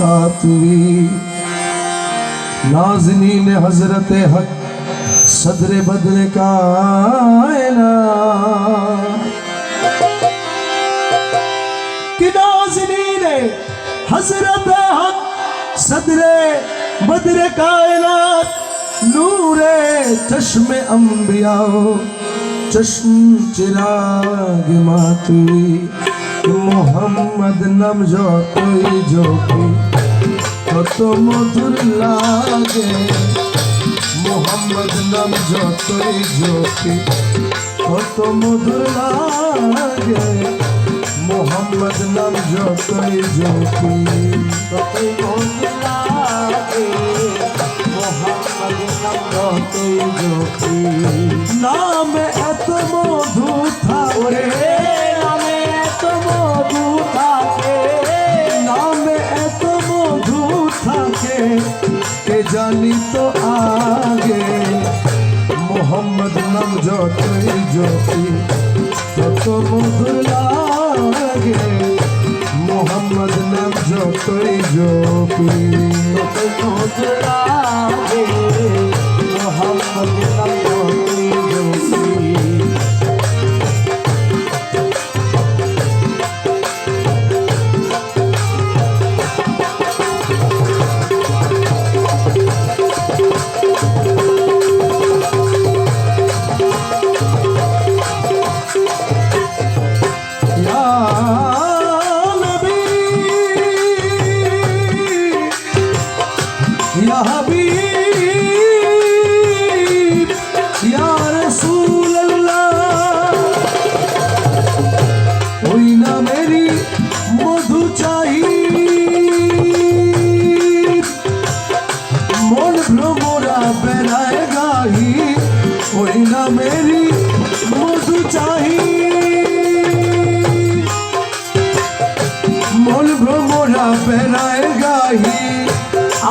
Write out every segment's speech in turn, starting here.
तातवी ने हज़रत हक सदर बदर कायना कि नाजनी ने हज़रत हक सदर बदर कायनात नूरे चश्मे अंबियाओ, चश्म चिराग मातुई মোহাম্মদ নাম যতই জপি, তত মধুর লাগে। মোহাম্মদ নাম যতই জপি, তত মধুর লাগে। মোহাম্মদ নাম যতই জপি, ততই মধুর লাগে। মোহাম্মদ নাম যতই জপি, নাম এত মধু থাকে জানি তো আগে মোহাম্মদ নাম যতই জ্যোতি তত মধুর লাগে। মোহাম্মদ নাম যতই জপি ওই না মেরি মধু চাই মন ভ্রমরা বেড়ায় গাহি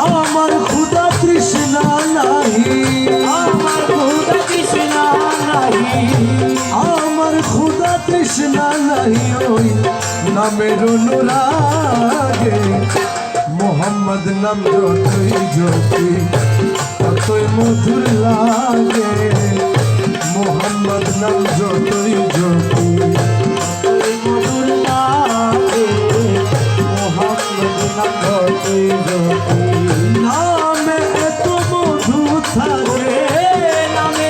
আমার ক্ষুদা তৃষ্ণা নাহি আমার তৃষ্ণা নাহি আমার ক্ষুদা তৃষ্ণা নাহি ওই নামের অনুরাগে মোহাম্মদ নাম যতই জপি ততই মধুর লাগে মোহাম্মদ নাম যতই জপি ওই মধুর লাগে মোহাম্মদ নাম যতই জপি নামে এত নামে নামে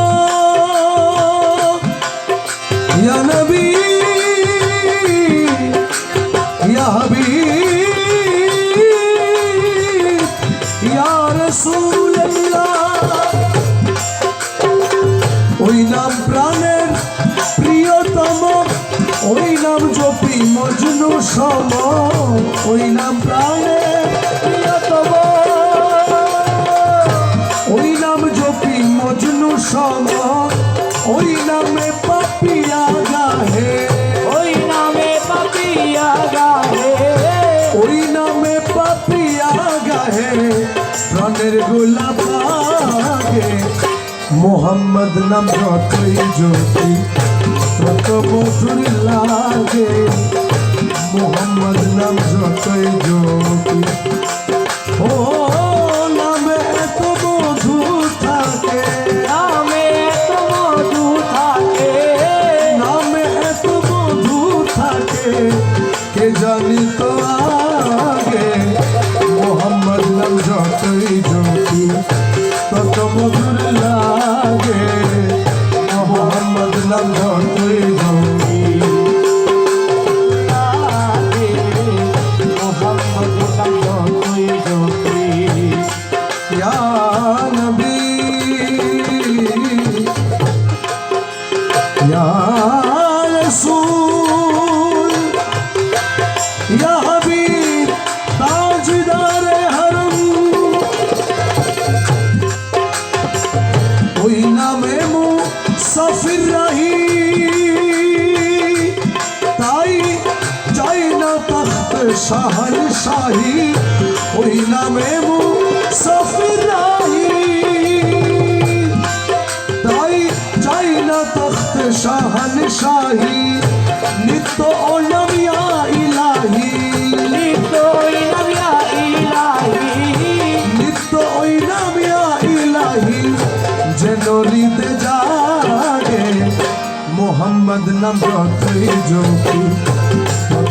ওই নাম জপি মজনু সম ওই নাম প্রাণের প্রিয়তম। ওই নাম জপি মজনু সম ওই নামে পাপিয়া গাহে। ওই নামে পাপিয়া গাহে। ওই নামে পাপিয়া গাহে প্রাণের গোলাপ মোহাম্মদ নাম যতই জ্যোতি তত মধুর লাগে মোহাম্মদ নাম যতই জ্যোতি ও নামে এত মধু থাকে নামে তো মধু থাকে নামে এত মধু থাকে কে জানি তো আগে মোহাম্মদ নাম যতই জ্যোতি তত মধুর লাগে মোহাম্মদ নাম যতই শাহন শাহী ওই নামে মু সফিরাহি তাই চাই না তখ্ত শাহন শাহী নিত্য ওলমিয়া ইলাহি নিত্যই নামিয়া ইলাহি নিত্য ওই নামিয়া ইলাহি যেন হৃদে জাগে মোহাম্মদ নাম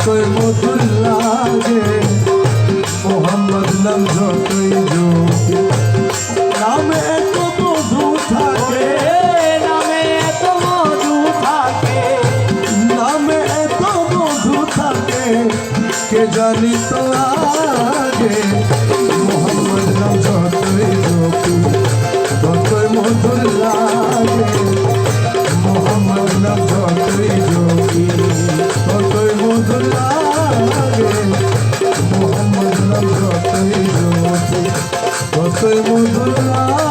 যতই মধুর লাগে, মোহাম্মদ নাম যতই নামে এত মধু থাকে, নামে এত মধু থাকে, নামে এত মধু থাকে, কে জানি তো মধুরা